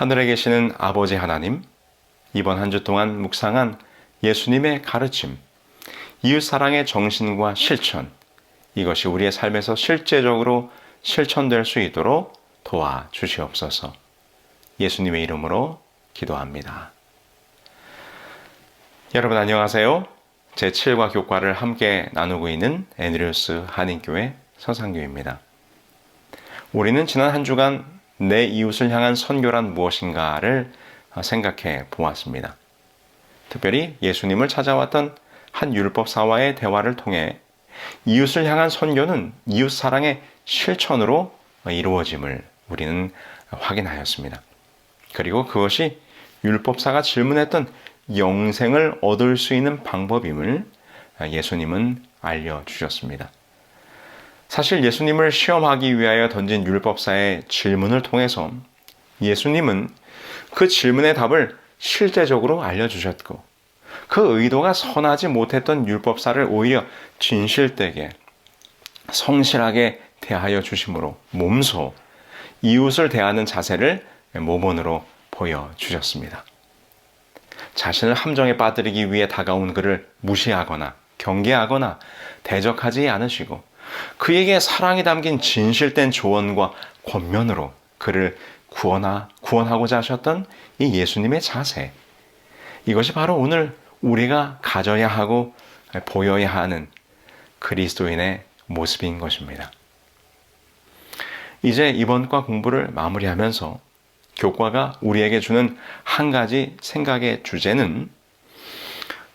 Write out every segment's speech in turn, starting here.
하늘에 계시는 아버지 하나님, 이번 한 주 동안 묵상한 예수님의 가르침, 이웃 사랑의 정신과 실천, 이것이 우리의 삶에서 실제적으로 실천될 수 있도록 도와 주시옵소서. 예수님의 이름으로 기도합니다. 여러분 안녕하세요. 제7과 교과를 함께 나누고 있는 애드리우스 한인교회 서상교입니다. 우리는 지난 한 주간 내 이웃을 향한 선교란 무엇인가를 생각해 보았습니다. 특별히 예수님을 찾아왔던 한 율법사와의 대화를 통해 이웃을 향한 선교는 이웃 사랑의 실천으로 이루어짐을 우리는 확인하였습니다. 그리고 그것이 율법사가 질문했던 영생을 얻을 수 있는 방법임을 예수님은 알려주셨습니다. 사실 예수님을 시험하기 위하여 던진 율법사의 질문을 통해서 예수님은 그 질문의 답을 실제적으로 알려주셨고 그 의도가 선하지 못했던 율법사를 오히려 진실되게 성실하게 대하여 주심으로 몸소 이웃을 대하는 자세를 모본으로 보여주셨습니다. 자신을 함정에 빠뜨리기 위해 다가온 그를 무시하거나 경계하거나 대적하지 않으시고 그에게 사랑이 담긴 진실된 조언과 권면으로 그를 구원하, 구원하고자 하셨던 이 예수님의 자세. 이것이 바로 오늘 우리가 가져야 하고 보여야 하는 그리스도인의 모습인 것입니다. 이제 이번 과 공부를 마무리하면서 교과가 우리에게 주는 한 가지 생각의 주제는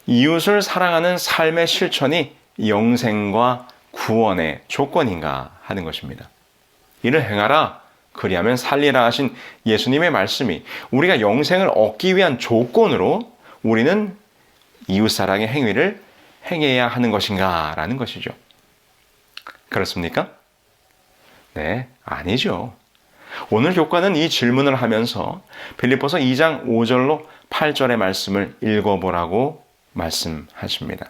이웃을 사랑하는 삶의 실천이 영생과 구원의 조건인가 하는 것입니다. 이를 행하라 그리하면 살리라 하신 예수님의 말씀이 우리가 영생을 얻기 위한 조건으로 우리는 이웃 사랑의 행위를 행해야 하는 것인가 라는 것이죠. 그렇습니까? 네, 아니죠. 오늘 교과는 이 질문을 하면서 빌립보서 2장 5절로 8절의 말씀을 읽어보라고 말씀하십니다.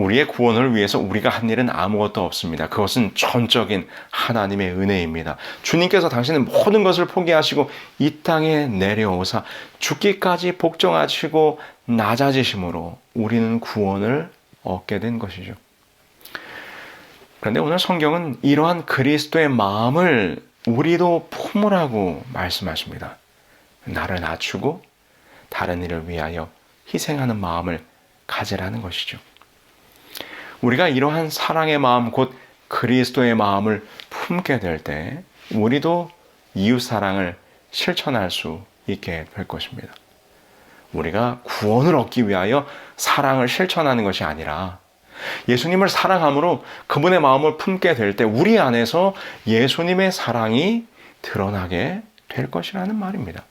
우리의 구원을 위해서 우리가 한 일은 아무것도 없습니다. 그것은 전적인 하나님의 은혜입니다. 주님께서 당신의 모든 것을 포기하시고 이 땅에 내려오사 죽기까지 복종하시고 낮아지심으로 우리는 구원을 얻게 된 것이죠. 그런데 오늘 성경은 이러한 그리스도의 마음을 우리도 품으라고 말씀하십니다. 나를 낮추고 다른 일을 위하여 희생하는 마음을 가지라는 것이죠. 우리가 이러한 사랑의 마음, 곧 그리스도의 마음을 품게 될 때, 우리도 이웃 사랑을 실천할 수 있게 될 것입니다. 우리가 구원을 얻기 위하여 사랑을 실천하는 것이 아니라 예수님을 사랑함으로 그분의 마음을 품게 될 때 우리 안에서 예수님의 사랑이 드러나게 될 것이라는 말입니다.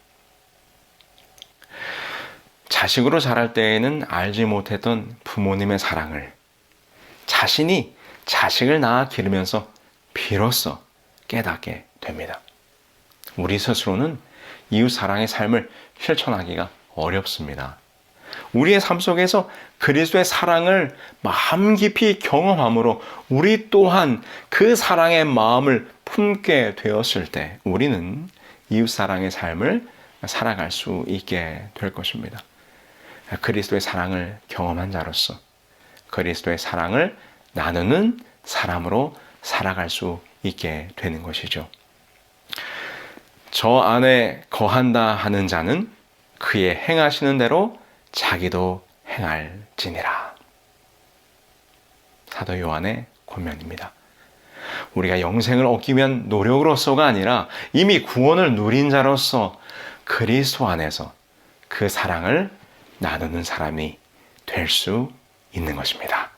자식으로 자랄 때에는 알지 못했던 부모님의 사랑을 자신이 자식을 낳아 기르면서 비로소 깨닫게 됩니다. 우리 스스로는 이웃 사랑의 삶을 실천하기가 어렵습니다. 우리의 삶 속에서 그리스도의 사랑을 마음 깊이 경험함으로 우리 또한 그 사랑의 마음을 품게 되었을 때 우리는 이웃 사랑의 삶을 살아갈 수 있게 될 것입니다. 그리스도의 사랑을 경험한 자로서 그리스도의 사랑을 나누는 사람으로 살아갈 수 있게 되는 것이죠. 저 안에 거한다 하는 자는 그의 행하시는 대로 자기도 행할지니라. 사도 요한의 권면입니다. 우리가 영생을 얻기 위한 노력으로서가 아니라 이미 구원을 누린 자로서 그리스도 안에서 그 사랑을 나누는 사람이 될 수 있는 것입니다.